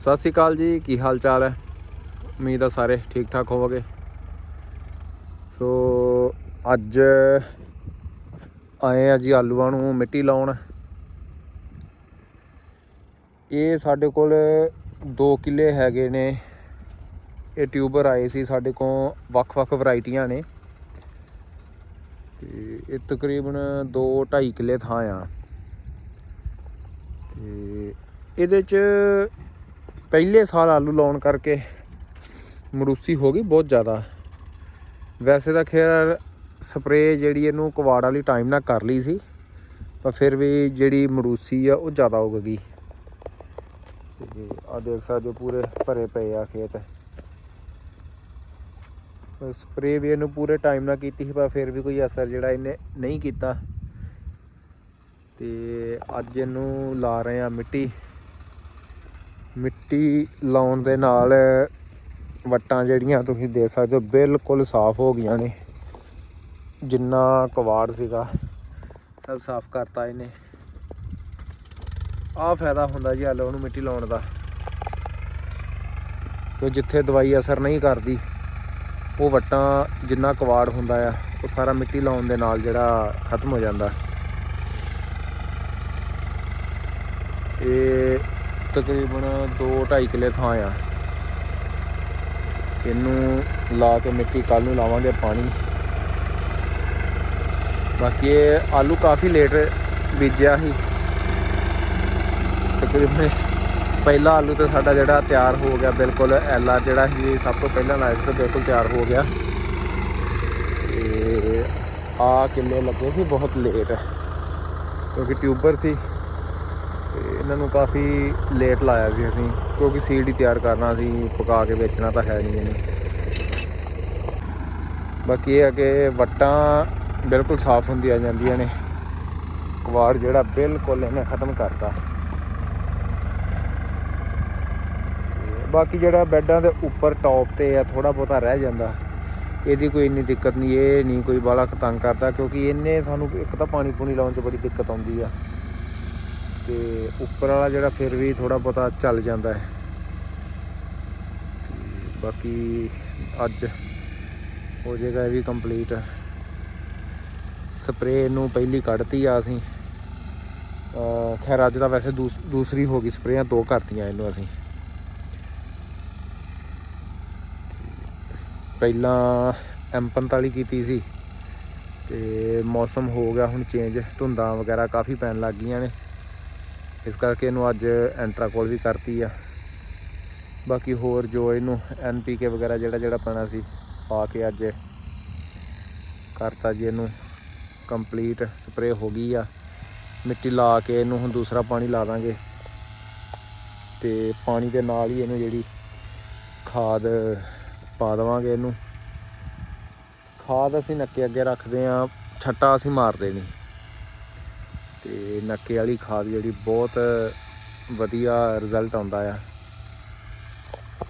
ਸਤਿ ਸ਼੍ਰੀ ਅਕਾਲ ਜੀ, ਕੀ ਹਾਲ ਚਾਲ ਹੈ? ਉਮੀਦ ਆ ਸਾਰੇ ਠੀਕ ਠਾਕ ਹੋਵੋਗੇ। ਸੋ, ਅੱਜ ਆਏ ਆ ਜੀ ਆਲੂਆਂ ਨੂੰ ਮਿੱਟੀ ਲਾਉਣ। ਇਹ ਸਾਡੇ ਕੋਲ 2 ਕਿੱਲੇ ਹੈਗੇ ਨੇ। ਇਹ ਟਿਊਬਰ ਆਏ ਸੀ ਸਾਡੇ ਕੋਲ, ਵੱਖ-ਵੱਖ ਵੈਰਾਈਟੀਆਂ ਨੇ। ਤੇ ਇਹ ਤਕਰੀਬਨ 2 2.5 ਕਿੱਲੇ ਥਾਂ ਆ। ਤੇ ਇਹਦੇ ਚ ਪਹਿਲੇ ਸਾਲ ਆਲੂ ਲਾਉਣ ਕਰਕੇ ਮਰੂਸੀ ਹੋ ਗਈ ਬਹੁਤ ਜ਼ਿਆਦਾ। ਵੈਸੇ ਤਾਂ ਖੈਰ ਸਪਰੇ ਜਿਹੜੀ ਇਹਨੂੰ ਕਵਾੜ ਵਾਲੀ ਟਾਈਮ ਨਾਲ ਕਰ ਲਈ ਸੀ, ਪਰ ਫਿਰ ਵੀ ਜਿਹੜੀ ਮਰੂਸੀ ਆ ਉਹ ਜ਼ਿਆਦਾ ਹੋ ਗਈ। ਤੇ ਆ ਦੇਖ ਸਕਦੇ ਹੋ ਪੂਰੇ ਭਰੇ ਪਏ ਆ ਖੇਤ। ਸਪਰੇ ਵੀ ਇਹਨੂੰ ਪੂਰੇ ਟਾਈਮ ਨਾਲ ਕੀਤੀ ਸੀ, ਪਰ ਫਿਰ ਵੀ ਕੋਈ ਅਸਰ ਜਿਹੜਾ ਇਹਨੇ ਨਹੀਂ ਕੀਤਾ। ਤੇ ਅੱਜ ਇਹਨੂੰ ਲਾ ਰਹੇ ਆ ਮਿੱਟੀ। ਮਿੱਟੀ ਲਾਉਣ ਦੇ ਨਾਲ ਵੱਟਾਂ ਜਿਹੜੀਆਂ ਤੁਸੀਂ ਦੇਖ ਸਕਦੇ ਹੋ ਬਿਲਕੁਲ ਸਾਫ਼ ਹੋ ਗਈਆਂ ਨੇ। ਜਿੰਨਾ ਕਵਾੜ ਸੀਗਾ, ਸਭ ਸਾਫ਼ ਕਰਤਾ ਇਹਨੇ। ਆਹ ਫਾਇਦਾ ਹੁੰਦਾ ਜੀ ਆਲੂ ਉਹਨੂੰ ਮਿੱਟੀ ਲਾਉਣ ਦਾ। ਕਿ ਜਿੱਥੇ ਦਵਾਈ ਅਸਰ ਨਹੀਂ ਕਰਦੀ, ਉਹ ਵੱਟਾਂ ਜਿੰਨਾ ਕਵਾੜ ਹੁੰਦਾ ਆ, ਉਹ ਸਾਰਾ ਮਿੱਟੀ ਲਾਉਣ ਦੇ ਨਾਲ ਜਿਹੜਾ ਖਤਮ ਹੋ ਜਾਂਦਾ। ਇਹ ਤਕਰੀਬਨ 2.5 ਕਿੱਲੇ ਥਾਂ ਆ। ਇਹਨੂੰ ਲਾ ਕੇ ਮਿੱਟੀ ਕੱਲ ਨੂੰ ਲਾਵਾਂਗੇ ਪਾਣੀ। ਬਾਕੀ ਇਹ ਆਲੂ ਕਾਫੀ ਲੇਟ ਬੀਜਿਆ ਸੀ। ਤਕਰੀਬਨ ਪਹਿਲਾ ਆਲੂ ਤਾਂ ਸਾਡਾ ਜਿਹੜਾ ਤਿਆਰ ਹੋ ਗਿਆ ਬਿਲਕੁਲ ਐਲਾ ਜਿਹੜਾ ਸੀ ਸਭ ਤੋਂ ਪਹਿਲਾਂ ਲਾਇਆ ਸੀ ਬਿਲਕੁਲ ਤਿਆਰ ਹੋ ਗਿਆ। ਤੇ ਆ ਕਿੱਲੇ ਲੱਗੇ ਸੀ, ਬਹੁਤ ਲੇਟ ਕਿਉਂਕਿ ਟਿਊਬਰ ਸੀ। ਤੇ ਇਹਨਾਂ ਨੂੰ ਕਾਫੀ ਲੇਟ ਲਾਇਆ ਸੀ ਅਸੀਂ, ਕਿਉਂਕਿ ਸੀਡ ਹੀ ਤਿਆਰ ਕਰਨਾ ਸੀ, ਪਕਾ ਕੇ ਵੇਚਣਾ ਤਾਂ ਹੈ ਨਹੀਂ ਇਹਨੇ। ਬਾਕੀ ਇਹ ਹੈ ਕਿ ਵੱਟਾਂ ਬਿਲਕੁਲ ਸਾਫ਼ ਹੁੰਦੀਆਂ ਜਾਂਦੀਆਂ ਨੇ। ਕਵਾੜ ਜਿਹੜਾ ਬਿਲਕੁਲ ਇਹਨੇ ਖਤਮ ਕਰਤਾ। ਬਾਕੀ ਜਿਹੜਾ ਬੈੱਡਾਂ ਦੇ ਉੱਪਰ ਟੌਪ ਤੇ ਆ ਥੋੜਾ ਬਹੁਤਾ ਰਹਿ ਜਾਂਦਾ। ਇਹਦੀ ਕੋਈ ਇੰਨੀ ਦਿੱਕਤ ਨਹੀਂ, ਇਹ ਨਹੀਂ ਕੋਈ ਬਾਲਾ ਤੰਗ ਕਰਦਾ, ਕਿਉਂਕਿ ਇਹਨੇ ਸਾਨੂੰ ਇੱਕ ਤਾਂ ਪਾਣੀ ਪੂਣੀ ਲਾਉਣ 'ਚ ਬੜੀ ਦਿੱਕਤ ਆਉਂਦੀ ਆ। ਤੇ ਉੱਪਰ ਵਾਲਾ ਜਿਹੜਾ ਫਿਰ ਵੀ ਥੋੜਾ ਬਹੁਤਾ ਚੱਲ ਜਾਂਦਾ ਹੈ। ਤੇ ਬਾਕੀ ਅੱਜ ਹੋ ਜਾਏਗਾ ਇਹ ਵੀ ਕੰਪਲੀਟ। ਸਪਰੇ ਨੂੰ ਪਹਿਲੀ ਕੱਢਤੀ ਆ ਅਸੀਂ। ਖੈਰ ਅੱਜ ਤਾਂ ਵੈਸੇ ਦੂਸ- ਦੂਸਰੀ ਹੋ ਗਈ ਸਪਰੇਆਂ, ਦੋ ਕਰਤੀਆਂ ਇਹਨੂੰ ਅਸੀਂ। ਪਹਿਲਾਂ M45 ਕੀਤੀ ਸੀ। ਤੇ ਮੌਸਮ ਹੋ ਗਿਆ ਹੁਣ ਚੇਂਜ ਧੁੰਦਾਂ ਵਗੈਰਾ ਕਾਫੀ ਪੈਣ ਲੱਗ ਗਈਆਂ ਨੇ। ਇਸ ਕਰਕੇ ਇਹਨੂੰ ਅੱਜ ਐਂਟਰਾਕੋਲ ਵੀ ਕਰਤੀ ਆ। ਬਾਕੀ ਹੋਰ ਜੋ ਇਹਨੂੰ ਐਨਪੀਕੇ ਵਗੈਰਾ ਜਿਹੜਾ ਜਿਹੜਾ ਪੈਣਾ ਸੀ, ਪਾ ਕੇ ਅੱਜ ਕਰਤਾ ਜੀ ਇਹਨੂੰ। ਕੰਪਲੀਟ ਸਪਰੇ ਹੋ ਗਈ ਆ। ਮਿੱਟੀ ਲਾ ਕੇ ਇਹਨੂੰ ਹੁਣ ਦੂਸਰਾ ਪਾਣੀ ਲਾ ਦਾਂਗੇ। ਤੇ ਪਾਣੀ ਦੇ ਨਾਲ ਹੀ ਇਹਨੂੰ ਜਿਹੜੀ ਖਾਦ ਪਾ ਦੇਵਾਂਗੇ ਇਹਨੂੰ। ਖਾਦ ਅਸੀਂ ਨੱਕੇ ਅੱਗੇ ਰੱਖਦੇ ਆ, ਛੱਟਾ ਅਸੀਂ ਮਾਰਦੇ ਨਹੀਂ। ਤੇ ਨੱਕੇ ਵਾਲੀ ਖਾਦ ਜਿਹੜੀ ਬਹੁਤ ਵਧੀਆ ਰਿਜ਼ਲਟ ਆਉਂਦਾ ਆ।